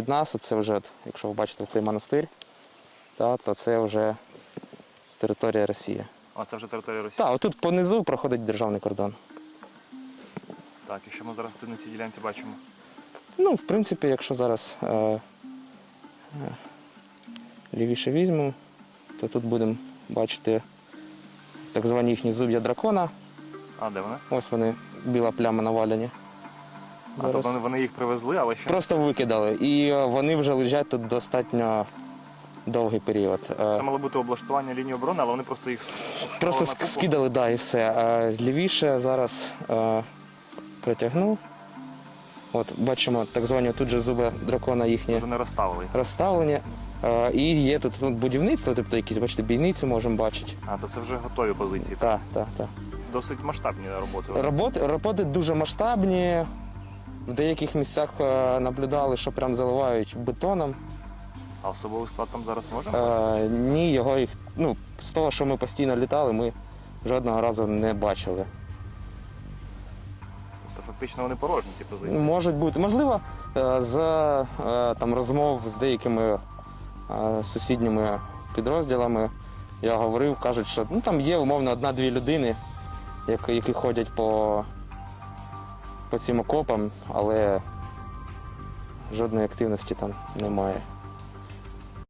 нас, це вже, якщо ви бачите цей монастир, та, то це вже територія Росії. А це вже територія Росії. Так, отут понизу проходить державний кордон. Так, і що ми зараз тут на цій ділянці бачимо? Ну, в принципі, якщо зараз е, е, лівіше візьмемо, то тут будемо бачити так звані їхні зуб'я дракона. А, де вони? Ось вони, біла пляма навалені. А, Зараз. тобто вони, їх привезли, але ще Просто викидали. І е, вони вже лежать тут достатньо довгий період. Е, це мало бути облаштування лінії оборони, але вони просто їх с- склали Просто на ск- купу. скидали, да, і все. Е, Лівіше зараз е, притягну. От, бачимо, так звані тут же зуби дракона їхні вже не розставили. розставлені. Е, і є тут ну, будівництво, тобто якісь, бачите, бійниці можемо бачити. А, то це вже готові позиції. Так, так, так. Досить масштабні роботи. Роботи, роботи дуже масштабні. В деяких місцях е, наблюдали, що прям заливають бетоном. А особовий склад там зараз можемо? Е, ні, його їх, ну, з того, що ми постійно літали, ми жодного разу не бачили. Тобто фактично вони порожні ці позиції. Можуть бути. Можливо, е, з е, там, розмов з деякими сусідніми підрозділами я говорив, кажуть, що ну, там є умовно одна-дві людини, які ходять по, по цим окопам, але жодної активності там немає.